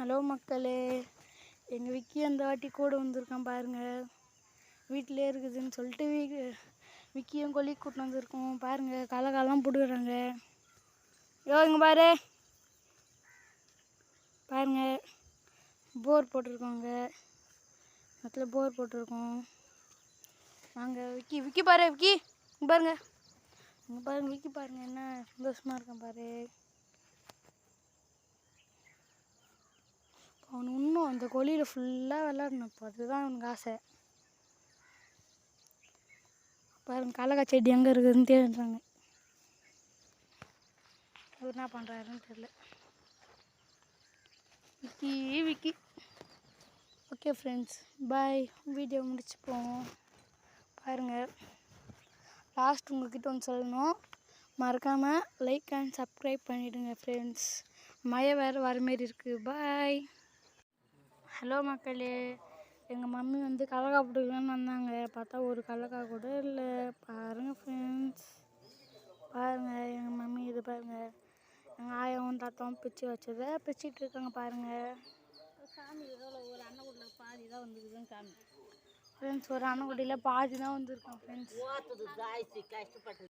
Hello மக்களே எங்கள் விக்கி அந்த வாட்டி கூட வந்திருக்கான் பாருங்கள் வீட்டிலே இருக்குதுன்னு சொல்லிட்டு வீ விக்கியும் கொல்லி கூட்டின்னு வந்திருக்கோம். பாருங்கள் கலக்காலாம் போட்டுக்கிறாங்க. யோ இங்கே பாரு. பாருங்கள் போர் போட்டிருக்கோங்க. இடத்துல போர் போட்டிருக்கோம். நாங்கள் விக்கி விக்கி பாரு விக்கி. பாருங்கள் இங்கே பாருங்கள் விக்கி பாருங்கள் என்ன சந்தோஷமாக இருக்கேன் பாரு. அந்த கொலியில் ஃபுல்லாக விளாடணும் இப்போ. அதுதான் அவனுக்கு ஆசை. பாருங்க கடலக்கா செடி எங்கே இருக்குதுன்னு தேடுறாங்க. இவர் என்ன பண்ணுறாருன்னு தெரியல. Vicky Vicky. Okay friends bye video முடிச்சுப்போம். பாருங்கள் லாஸ்ட் உங்ககிட்ட ஒன்று சொல்லணும். மறக்காமல் லைக் அண்ட் சப்ஸ்கிரைப் பண்ணிவிடுங்க ஃப்ரெண்ட்ஸ் மழை வேறு வரமாரி இருக்குது பாய் ஹலோ மக்களே எங்கள் மம்மி வந்து கடலக்கா போட்டுக்கலான்னு வந்தாங்க. பார்த்தா ஒரு கடலக்கா கூட இல்லை. பாருங்கள் ஃப்ரெண்ட்ஸ் பாருங்கள் எங்கள் மம்மி இது பாருங்கள் எங்கள் ஆயாவும் தாத்தாவும் பிச்சு வச்சதை பிச்சிட்டு இருக்காங்க பாருங்கள் சாமி ஒரு அன்னக்குட்டில் பாதி தான் வந்துருக்குதுன்னு காமி. ஃப்ரெண்ட்ஸ் ஒரு அண்ணக்குட்டியில் பாதி தான் வந்திருக்கோம் ஃப்ரெண்ட்ஸ் கஷ்டப்பட்டு